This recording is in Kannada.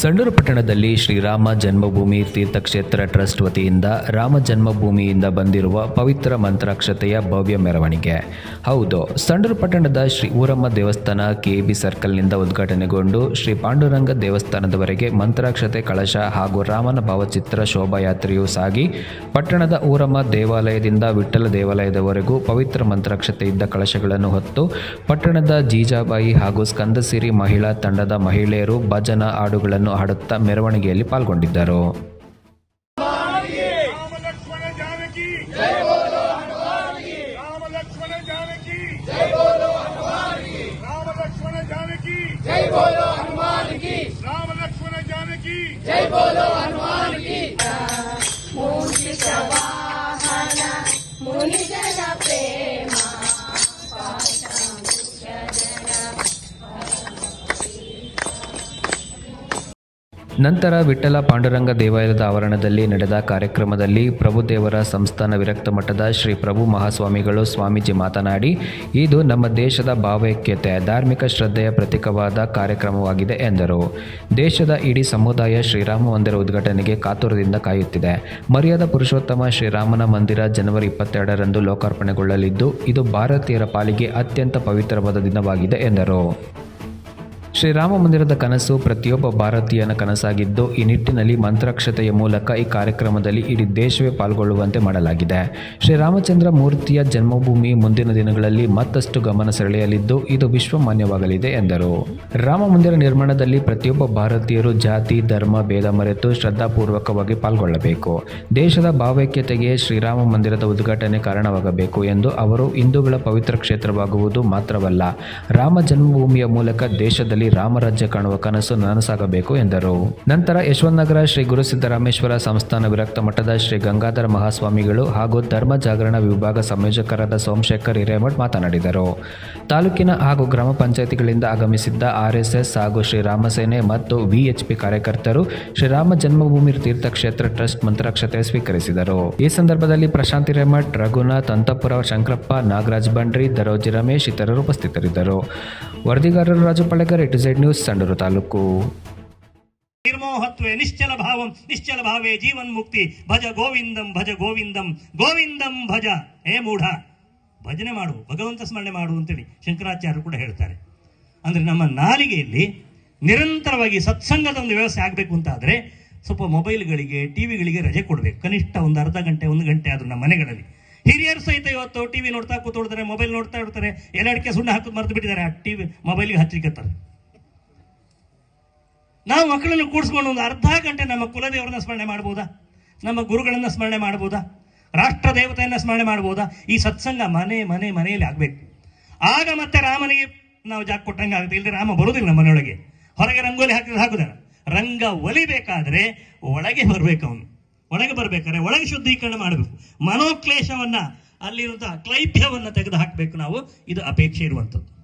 ಸಂಡೂರು ಪಟ್ಟಣದಲ್ಲಿ ಶ್ರೀರಾಮ ಜನ್ಮಭೂಮಿ ತೀರ್ಥಕ್ಷೇತ್ರ ಟ್ರಸ್ಟ್ ವತಿಯಿಂದ ರಾಮ ಜನ್ಮಭೂಮಿಯಿಂದ ಬಂದಿರುವ ಪವಿತ್ರ ಮಂತ್ರಾಕ್ಷತೆಯ ಭವ್ಯ ಮೆರವಣಿಗೆ. ಹೌದು, ಸಂಡೂರು ಪಟ್ಟಣದ ಶ್ರೀ ಊರಮ್ಮ ದೇವಸ್ಥಾನ ಕೆಬಿ ಸರ್ಕಲ್ನಿಂದ ಉದ್ಘಾಟನೆಗೊಂಡು ಶ್ರೀ ಪಾಂಡುರಂಗ ದೇವಸ್ಥಾನದವರೆಗೆ ಮಂತ್ರಾಕ್ಷತೆ ಕಳಶ ಹಾಗೂ ರಾಮನ ಭಾವಚಿತ್ರ ಶೋಭಾಯಾತ್ರೆಯು ಸಾಗಿ, ಪಟ್ಟಣದ ಊರಮ್ಮ ದೇವಾಲಯದಿಂದ ವಿಠ್ಠಲ ದೇವಾಲಯದವರೆಗೂ ಪವಿತ್ರ ಮಂತ್ರಾಕ್ಷತೆ ಇದ್ದ ಕಳಶಗಳನ್ನು ಹೊತ್ತು ಪಟ್ಟಣದ ಜೀಜಾಬಾಯಿ ಹಾಗೂ ಸ್ಕಂದಸಿರಿ ಮಹಿಳಾ ತಂಡದ ಮಹಿಳೆಯರು ಭಜನಾ ಹಾಡುಗಳನ್ನು ಹಾಡನ್ನು ಹಾಡುತ್ತಾ ಮೆರವಣಿಗೆಯಲ್ಲಿ ಪಾಲ್ಗೊಂಡಿದ್ದರು. ಜೈ ಬೋಲೋ ಹನುಮಾನ್ ಕಿ ನಂತರ ವಿಠಲ ಪಾಂಡುರಂಗ ದೇವಾಲಯದ ಆವರಣದಲ್ಲಿ ನಡೆದ ಕಾರ್ಯಕ್ರಮದಲ್ಲಿ ಪ್ರಭುದೇವರ ಸಂಸ್ಥಾನ ವಿರಕ್ತ ಮಠದ ಶ್ರೀ ಪ್ರಭು ಮಹಾಸ್ವಾಮಿಗಳು ಸ್ವಾಮೀಜಿ ಮಾತನಾಡಿ, ಇದು ನಮ್ಮ ದೇಶದ ಭಾವೈಕ್ಯತೆ, ಧಾರ್ಮಿಕ ಶ್ರದ್ಧೆಯ ಪ್ರತೀಕವಾದ ಕಾರ್ಯಕ್ರಮವಾಗಿದೆ ಎಂದರು. ದೇಶದ ಇಡೀ ಸಮುದಾಯ ಶ್ರೀರಾಮ ಮಂದಿರ ಉದ್ಘಾಟನೆಗೆ ಕಾತುರದಿಂದ ಕಾಯುತ್ತಿದೆ. ಮರ್ಯಾದ ಪುರುಷೋತ್ತಮ ಶ್ರೀರಾಮನ ಮಂದಿರ ಜನವರಿ ಇಪ್ಪತ್ತೆರಡರಂದು ಲೋಕಾರ್ಪಣೆಗೊಳ್ಳಲಿದ್ದು, ಇದು ಭಾರತೀಯರ ಪಾಲಿಗೆ ಅತ್ಯಂತ ಪವಿತ್ರವಾದ ದಿನವಾಗಿದೆ ಎಂದರು. ಶ್ರೀರಾಮ ಮಂದಿರದ ಕನಸು ಪ್ರತಿಯೊಬ್ಬ ಭಾರತೀಯನ ಕನಸಾಗಿದ್ದು, ಈ ನಿಟ್ಟಿನಲ್ಲಿ ಮಂತ್ರಾಕ್ಷತೆಯ ಮೂಲಕ ಈ ಕಾರ್ಯಕ್ರಮದಲ್ಲಿ ಇಡೀ ದೇಶವೇ ಪಾಲ್ಗೊಳ್ಳುವಂತೆ ಮಾಡಲಾಗಿದೆ. ಶ್ರೀರಾಮಚಂದ್ರ ಮೂರ್ತಿಯ ಜನ್ಮಭೂಮಿ ಮುಂದಿನ ದಿನಗಳಲ್ಲಿ ಮತ್ತಷ್ಟು ಗಮನ ಸೆಳೆಯಲಿದ್ದು, ಇದು ವಿಶ್ವಮಾನ್ಯವಾಗಲಿದೆ ಎಂದರು. ರಾಮ ಮಂದಿರ ನಿರ್ಮಾಣದಲ್ಲಿ ಪ್ರತಿಯೊಬ್ಬ ಭಾರತೀಯರು ಜಾತಿ, ಧರ್ಮ, ಭೇದ ಮರೆತು ಶ್ರದ್ಧಾಪೂರ್ವಕವಾಗಿ ಪಾಲ್ಗೊಳ್ಳಬೇಕು. ದೇಶದ ಭಾವೈಕ್ಯತೆಗೆ ಶ್ರೀರಾಮ ಮಂದಿರದ ಉದ್ಘಾಟನೆ ಕಾರಣವಾಗಬೇಕು ಎಂದು ಅವರು ಹಿಂದೂಗಳ ಪವಿತ್ರ ಕ್ಷೇತ್ರವಾಗುವುದು ಮಾತ್ರವಲ್ಲ, ರಾಮ ಜನ್ಮಭೂಮಿಯ ಮೂಲಕ ದೇಶದಲ್ಲಿ ರಾಮರಾಜ್ಯ ಕಾಣುವ ಕನಸು ನನಸಾಗಬೇಕು ಎಂದರು. ನಂತರ ಯಶವಂತನಗರ ಶ್ರೀ ಗುರು ಸಿದ್ದರಾಮೇಶ್ವರ ಸಂಸ್ಥಾನ ವಿರಕ್ತ ಮಠದ ಶ್ರೀ ಗಂಗಾಧರ ಮಹಾಸ್ವಾಮಿಗಳು ಹಾಗೂ ಧರ್ಮ ಜಾಗರಣ ವಿಭಾಗ ಸಂಯೋಜಕರಾದ ಸೋಮಶೇಖರ್ ಹಿರೇಮಠ್ ಮಾತನಾಡಿದರು. ತಾಲೂಕಿನ ಹಾಗೂ ಗ್ರಾಮ ಪಂಚಾಯಿತಿಗಳಿಂದ ಆಗಮಿಸಿದ್ದ ಆರ್ಎಸ್ಎಸ್ ಹಾಗೂ ಶ್ರೀರಾಮಸೇನೆ ಮತ್ತು ವಿಎಚ್ಪಿ ಕಾರ್ಯಕರ್ತರು ಶ್ರೀರಾಮ ಜನ್ಮಭೂಮಿ ತೀರ್ಥಕ್ಷೇತ್ರ ಟ್ರಸ್ಟ್ ಮಂತ್ರಾಕ್ಷತೆ ಸ್ವೀಕರಿಸಿದರು. ಈ ಸಂದರ್ಭದಲ್ಲಿ ಪ್ರಶಾಂತ್ ಹಿರೇಮಠ್, ರಘುನಾಥ್, ಅಂತಪುರ, ಶಂಕರಪ್ಪ, ನಾಗರಾಜ್ ಬಂಡ್ರಿ, ದರೋಜಿ ರಮೇಶ್ ಇತರರು ಉಪಸ್ಥಿತರಿದ್ದರು. ವರದಿಗಾರರು Raju Palegar to Z news Sandur taluk ನಿರ್ಮೋಹತ್ವೇ ನಿಶ್ಚಲ ಭಾವಂ, ನಿಶ್ಚಲ ಭಾವೇ ಜೀವನ್ ಮುಕ್ತಿ. ಭಜ ಗೋವಿಂದಂ ಭಜ ಗೋವಿಂದಂ ಗೋವಿಂದಂ ಭಜ. ಹೇ ಮೂಢ, ಭಜನೆ ಮಾಡು, ಭಗವಂತ ಸ್ಮರಣೆ ಮಾಡು ಅಂತೇಳಿ ಶಂಕರಾಚಾರ್ಯರು ಕೂಡ ಹೇಳ್ತಾರೆ. ಅಂದ್ರೆ ನಮ್ಮ ನಾಲಿಗೆಯಲ್ಲಿ ನಿರಂತರವಾಗಿ ಸತ್ಸಂಗದ ಒಂದು ವ್ಯವಸ್ಥೆ ಆಗಬೇಕು ಅಂತ ಆದರೆ ಸ್ವಲ್ಪ ಮೊಬೈಲ್ಗಳಿಗೆ, ಟಿವಿಗಳಿಗೆ ರಜೆ ಕೊಡಬೇಕು. ಕನಿಷ್ಠ ಒಂದು ಅರ್ಧ ಗಂಟೆ, ಒಂದು ಗಂಟೆ ಆದರೂ ನಮ್ಮ ಮನೆಗಳಲ್ಲಿ. ಹಿರಿಯರು ಸಹಿತ ಇವತ್ತು ಟಿವಿ ನೋಡ್ತಾ ಕೂತ್ಕೊಳ್ತಾರೆ, ಮೊಬೈಲ್ ನೋಡ್ತಾ ಇರ್ತಾರೆ. ಎಲ್ಲ ಅಡಿಕೆ ಸುಣ್ಣ ಹಾಕೋದು ಮರೆತು ಬಿಟ್ಟಿದ್ದಾರೆ. ಆ ಟಿವಿ, ಮೊಬೈಲ್ಗೆ ಹಚ್ಚಿಕತ್ತಾರೆ ನಾವು ಮಕ್ಕಳನ್ನು ಕೂಡಿಸ್ಕೊಂಡು ಒಂದು ಅರ್ಧ ಗಂಟೆ ನಮ್ಮ ಕುಲದೇವರನ್ನ ಸ್ಮರಣೆ ಮಾಡ್ಬೋದಾ? ನಮ್ಮ ಗುರುಗಳನ್ನ ಸ್ಮರಣೆ ಮಾಡ್ಬೋದಾ? ರಾಷ್ಟ್ರ ದೇವತೆಯನ್ನ ಸ್ಮರಣೆ ಮಾಡ್ಬೋದಾ? ಈ ಸತ್ಸಂಗ ಮನೆ ಮನೆ, ಮನೆಯಲ್ಲಿ ಆಗ್ಬೇಕು. ಆಗ ಮತ್ತೆ ರಾಮನಿಗೆ ನಾವು ಜಾಗ ಕೊಟ್ಟಂಗೆ ಆಗುತ್ತೆ. ಇಲ್ಲದೆ ರಾಮ ಬರೋದಿಲ್ಲ ಮನೆಯೊಳಗೆ. ಹೊರಗೆ ರಂಗೋಲಿ ಹಾಕಿದ್ರೆ ಹಾಕುದ ರಂಗ ಒಲಿಬೇಕಾದ್ರೆ ಒಳಗೆ ಬರ್ಬೇಕು ಅವನು. ಒಳಗೆ ಬರ್ಬೇಕಾದ್ರೆ ಒಳಗೆ ಶುದ್ಧೀಕರಣ ಮಾಡಬೇಕು. ಮನೋಕ್ಲೇಶವನ್ನ ಅಲ್ಲಿರುವಂತಹ ಕ್ಲೈಭ್ಯವನ್ನು ತೆಗೆದು ಹಾಕಬೇಕು ನಾವು. ಇದು ಅಪೇಕ್ಷೆ ಇರುವಂಥದ್ದು.